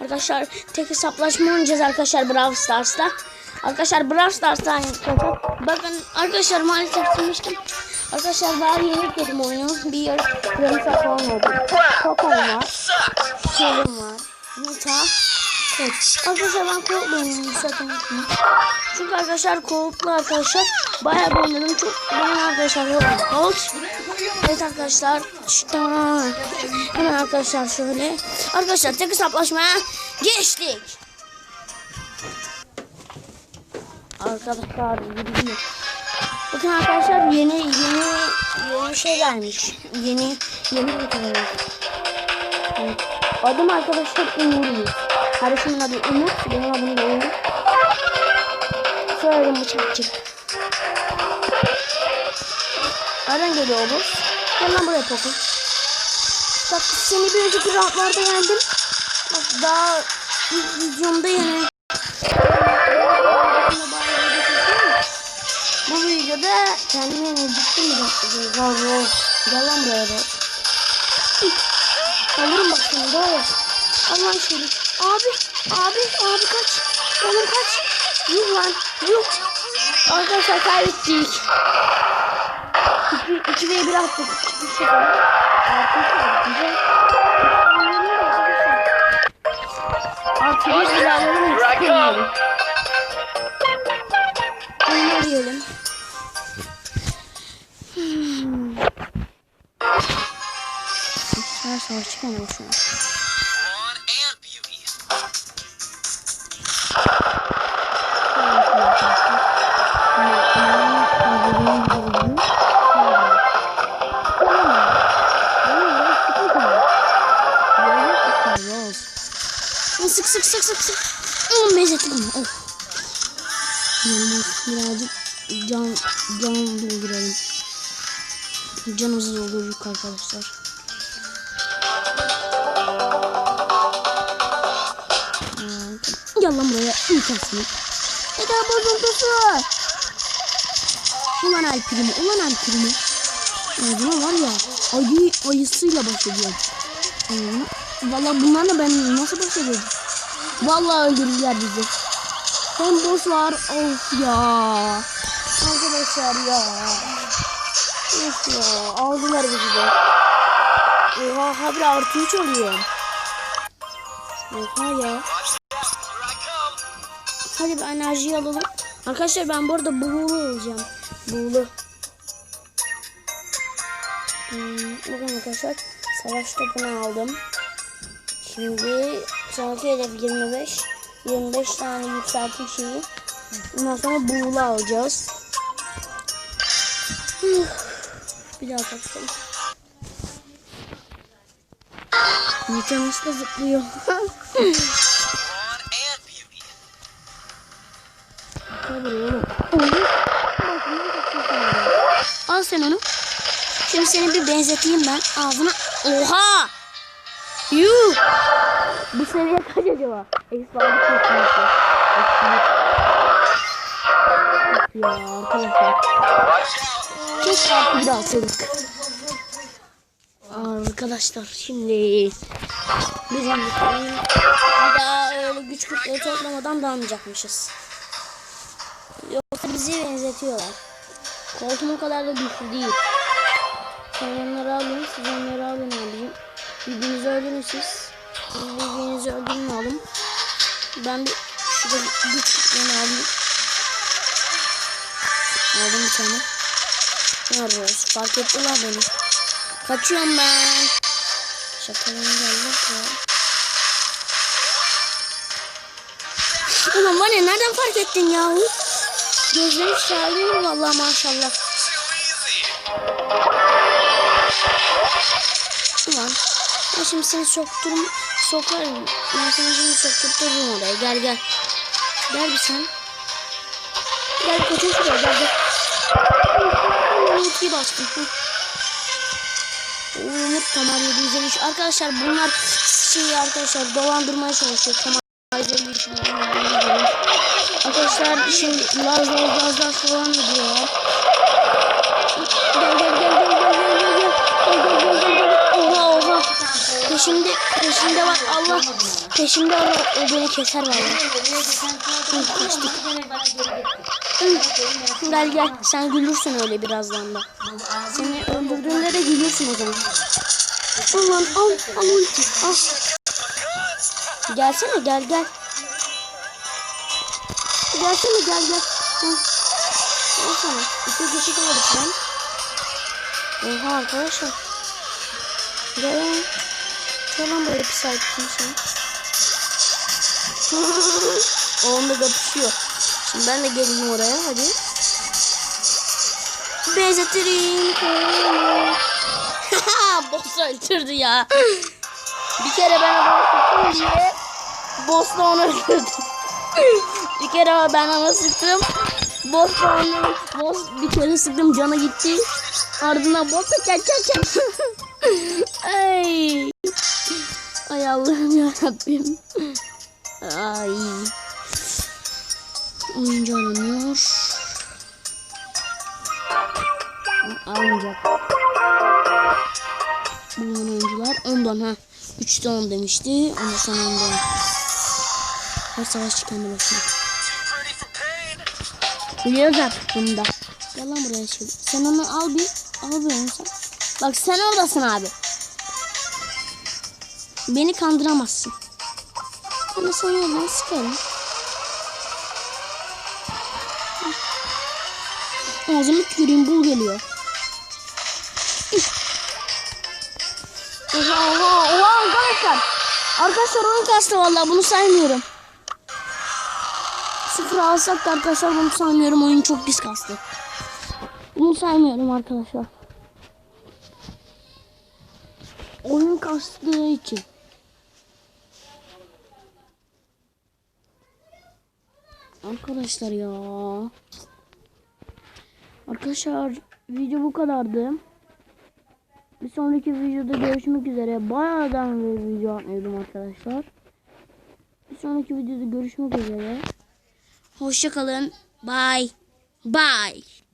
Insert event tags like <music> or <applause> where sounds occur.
Arkadaşlar tek hesaplaşma oynayacağız arkadaşlar Brawl Stars'ta. Arkadaşlar Brawl Stars'ta arkadaşlar. Bakın arkadaşlar maalesef silmiştim. Arkadaşlar daha yeni yükledim oyunu. Bir yarım yarım saat oldu. Kokon var. Serum var. Nita. Evet. Arkadaşlar ben Colt oynuyorum zaten. Çünkü arkadaşlar Colt'la arkadaşlar bayağı oynadım. Çok benim arkadaşlar Colt. Evet arkadaşlar. İşte arkadaşlar şöyle. Arkadaşlar tek hesaplaşmaya geçtik. Arkadaşlar gidiyor. Bakın arkadaşlar yeni yeni yeni şey gelmiş. Yeni yeni bir kanal. Evet. Adım arkadaşlar Umur. Kardeşimin adı Umur. Benim adım da Umur. Soyadım bıçakçı. Nereden geliyor bu? Gel lan buraya Poco. Bak seni bir önceki roundlarda yendim. Bak daha ilk videomda yeni. Bu videoda kendime yenildim mi? Bravo. Gel lan buraya bak. Alırım bak seni doğru. Allah şöyle. Abi, abi, abi kaç. Oğlum kaç. Yuh lan, yuh. Arkadaşlar kaybettik. 2 2 ve 1 attık. Artık biz bilallerim istiyorum. Oyunu arayalım. Hmm. Her savaş çıkamıyor şu an. Sık sık sık sık. Oğlum benzettim onu. Of. Yanıma birazcık can, can dolduralım. Canımızı doldurduk arkadaşlar. Gel lan buraya. İmkansın. Eda bozuntusu. Ulan el primi. Ulan el primi. Ağzına var ya. Ayı ayısıyla baş ediyorum. Hmm. Valla bunlarla ben nasıl baş edeceğim? Valla öldürürler bizi. Hem boss var. Of ya. Arkadaşlar ya. Of ya. Aldılar bizi de. Oha habire artı 3 oluyor. Oha ya. Hadi bir enerjiyi alalım. Arkadaşlar ben bu arada buğulu olacağım. Buğulu. Hmm, bakın arkadaşlar. Savaş topunu aldım. Şimdi sonraki hedef 25. 25 tane yükseltim şeyi. Ondan sonra buğulu alacağız. Bir daha bakalım. Nita nasıl da zıplıyor. <laughs> Al sen onu. Şimdi seni bir benzeteyim ben. Ağzına. Oha! Yuh! Bu seviye kaç acaba? Eksperlik yapması. Ya arkadaşlar. Keşke artı bir alsaydık. Arkadaşlar şimdi bizim daha öyle güç kütleri toplamadan dalmayacakmışız. Yoksa bizi benzetiyorlar. Koltuğum o kadar da güçlü değil. Sen onları alın, siz onları alın abicim. Birbirinizi öldürün siz. Siz birbirinizi öldürün oğlum. Ben bir şurada güç kütleni alayım. Aldım bir tane. Yarıyoruz. Fark ettiler beni. Kaçıyorum ben. Şakadan geldik ya. Ulan ya nereden fark ettin yahu? Gözleri şahidin vallahi maşallah. Ulan ben şimdi seni sokturum, sokarım. Ben seni şimdi sokturturum oraya. Gel gel. Gel bir sen. Gel koçum şuraya gel gel. Umut gibi bastım. Hı. Umut Tamar 753. Arkadaşlar bunlar şey arkadaşlar dolandırmaya çalışıyor. Tamar 753. Arkadaşlar şimdi Laz Laz Laz Laz falan diyor. Allah peşimde var o beni keser vallahi. Hı, Gel gel sen gülürsün öyle birazdan da. Seni öldürdüğümde de gülürsün o zaman. Al lan al al ulti al. Gelsene gel gel. Gelsene gel gel. Hı. Al sana. İki kişi kaldık lan. Oha arkadaşlar. Gel lan. Böyle pis o onda kapışıyor. Şimdi ben de geleyim oraya hadi. Benzetirim. <laughs> Boss öldürdü ya. Bir kere ben adamı sıktım diye boss da onu öldürdü. bir kere ben ona sıktım. Boss da onu boss bir kere sıktım cana gitti. Ardından boss da çat çat çat. Ay. Ay Allah'ım ya Rabbim. Ay. Oyuncu aranıyor. Almayacak. Bulunan oyuncular ondan ha. 3'te 10 demişti. Ondan sonra ondan. Her savaşçı kendi başına. Biliyoruz artık bunu da. Gel lan buraya şimdi. Sen onu al bir. Al bir onu sen. Bak sen oradasın abi. Beni kandıramazsın. De sana oradan sıkarım. Ağzımı tüküreyim bul geliyor. Oha oha oha arkadaşlar. Arkadaşlar oyun kastı vallahi bunu saymıyorum. Sıfır alsak da arkadaşlar bunu saymıyorum. Oyun çok pis kastı. Bunu saymıyorum arkadaşlar. Oyun kastığı için. Arkadaşlar ya. Arkadaşlar video bu kadardı. Bir sonraki videoda görüşmek üzere. Bayağıdan bir video atmıyordum arkadaşlar. Bir sonraki videoda görüşmek üzere. Hoşçakalın. Bye. Bye.